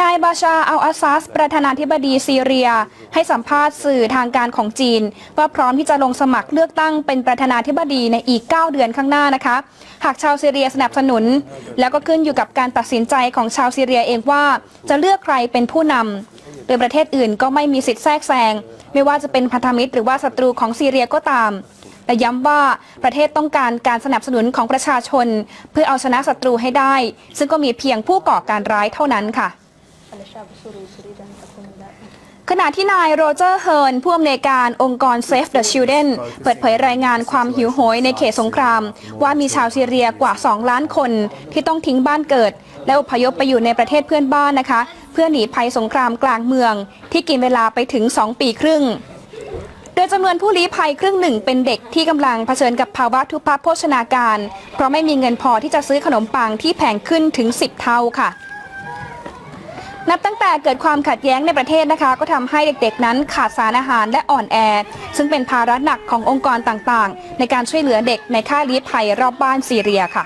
นายบาชาอัลอาซัสประธานาธิบดีซีเรีย ให้สัมภาษณ์สื่อทางการของจีน ว่าพร้อมที่จะลงสมัครเลือกตั้งเป็นประธานาธิบดีในอีก 9 เดือนข้างหน้านะคะ หากชาวซีเรียสนับสนุน แล้วก็ขึ้นอยู่กับการตัดสินใจของชาวซีเรียเองว่าจะเลือกใครเป็นผู้นำโดยประเทศอื่นก็ไม่มีสิทธิ์แทรกแซงไม่ว่าจะเป็นพันธมิตรหรือว่าศัตรูของซีเรียก็ตาม และย้ำว่าประเทศต้องการการสนับสนุนของประชาชน เพื่อเอาชนะศัตรูให้ได้ ซึ่งก็มีเพียงผู้ก่อการร้ายเท่านั้นค่ะขณะที่นายโรเจอร์เฮิร์นผู้อำนวยการองค์กร Save the Children เปิดเผยรายงานความหิวโหยในเขตสงคราม ว่ามีชาวซีเรียกว่า 2 ล้านคนที่ต้องทิ้งบ้านเกิด และอพยพไปอยู่ในประเทศเพื่อนบ้านนะคะ เพื่อหนีภัยสงครามกลางเมือง ที่กินเวลาไปถึง 2 ปีครึ่ง จำนวนผู้ลี้ภัยครึ่งหนึ่งเป็นเด็กที่กำลังเผชิญกับภาวะทุพพโภชนาการ เพราะไม่มีเงินพอที่จะซื้อขนมปังที่แพงขึ้นถึง 10 เท่าค่ะ นับตั้งแต่เกิดความขัดแย้งในประเทศนะคะ ก็ทำให้เด็กๆนั้นขาดสารอาหารและอ่อนแอ ซึ่งเป็นภาระหนักขององค์กรต่างๆ ในการช่วยเหลือเด็กในค่ายลี้ภัยรอบบ้านซีเรียค่ะ